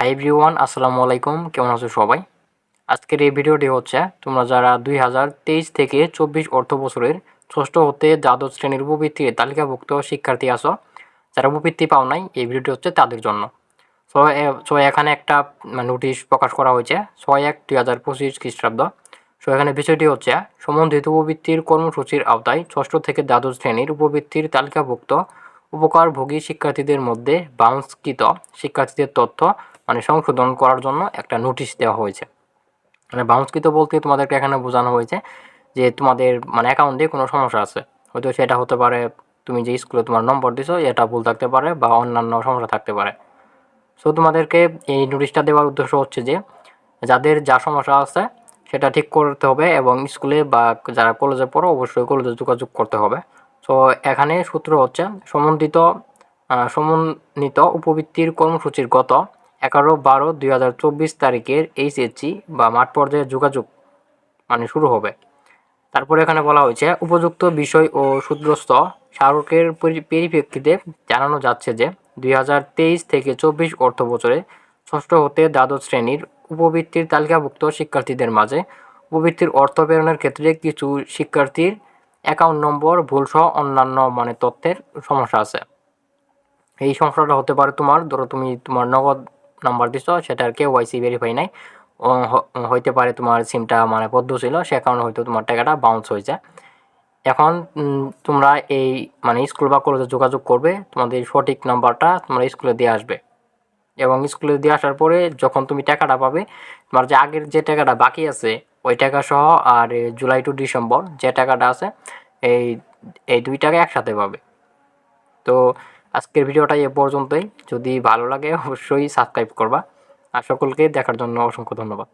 Hi everyone আসসালামু আলাইকুম। কেমন আছো সবাই? আজকের এই ভিডিওটি হচ্ছে, তোমরা যারা দুই হাজার তেইশ থেকে চব্বিশ অর্থ বছরের ষষ্ঠ হতে দ্বাদশ শ্রেণির উপবৃত্তির তালিকাভুক্ত শিক্ষার্থী আছো, যারা উপবৃত্তি পাও নাই, এই ভিডিওটি হচ্ছে তাদের জন্য। সো এখানে একটা নোটিশ প্রকাশ করা হয়েছে, ছয় এক দুই হাজার পঁচিশ খ্রিস্টাব্দ। সো, এখানে বিষয়টি হচ্ছে, সম্বন্ধিত উপবৃত্তির কর্মসূচির আওতায় ষষ্ঠ থেকে দ্বাদশ শ্রেণির উপবৃত্তির তালিকাভুক্ত উপকারভোগী শিক্ষার্থীদের মধ্যে বাউন্সকৃত শিক্ষার্থীদের তথ্য মানে সংশোধন করার জন্য একটা নোটিশ দেওয়া হয়েছে। মানে বাউন্সকৃত বলতে তোমাদেরকে এখানে বোঝানো হয়েছে যে তোমাদের মানে অ্যাকাউন্টে কোনো সমস্যা আছে। হয়তো সেটা হতে পারে তুমি যে স্কুলে তোমার নম্বর দিছো, এটা ভুল থাকতে পারে বা অন্যান্য সমস্যা থাকতে পারে। সো তোমাদেরকে এই নোটিশটা দেওয়ার উদ্দেশ্য হচ্ছে যে যাদের যা সমস্যা আছে সেটা ঠিক করতে হবে এবং স্কুলে বা যারা কলেজে পড়ো অবশ্যই কলেজে যোগাযোগ করতে হবে। সো এখানে সূত্র হচ্ছে, সমন্বিত সমন্বিত উপবৃত্তির কর্মসূচির গত এগারো বারো দুই হাজার চব্বিশ তারিখের এইচএসসি বা মাঠ পর্যায়ে যোগাযোগ মানে শুরু হবে। তারপরে এখানে বলা হয়েছে, উপযুক্ত বিষয় ও সূত্রস্থ স্মারকের পরি- পরিপ্রেক্ষিতে জানানো যাচ্ছে যে, দুই হাজার তেইশ থেকে চব্বিশ অর্থ বছরে ষষ্ঠ হতে দ্বাদশ শ্রেণির উপবৃত্তির তালিকাভুক্ত শিক্ষার্থীদের মাঝে উপবৃত্তির অর্থ প্রেরণের ক্ষেত্রে কিছু শিক্ষার্থীর অ্যাকাউন্ট নম্বর ভুলসহ অন্যান্য মানে তথ্যের সমস্যা আছে। এই সমস্যাটা হতে পারে তোমার, ধরো তুমি তোমার নগদ নাম্বার দিছো সেটার কে ওয়াইসি ভেরিফাই নাই। হইতে পারে তোমার সিমটা মানে বদ্ধ ছিল, সে কারণে হয়তো তোমার টাকাটা বাউন্স হয়েছে। এখন তোমরা এই মানে স্কুল বা কলেজে যোগাযোগ করবে, তোমাদের সঠিক নাম্বারটা তোমরা স্কুলে দিয়ে আসবে। এবং স্কুলে দিয়ে আসার পরে যখন তুমি টাকাটা পাবে, তোমার যে আগের যে টাকাটা বাকি আছে, ওই টাকা সহ আর জুলাই টু ডিসেম্বর যে টাকাটা আছে, এই এই দুই টাকা একসাথে পাবে। তো আজকের ভিডিওটা এ পর্যন্তই। যদি ভালো লাগে, অবশ্যই সাবস্ক্রাইব করবা। আর সকলকে দেখার জন্য অসংখ্য ধন্যবাদ।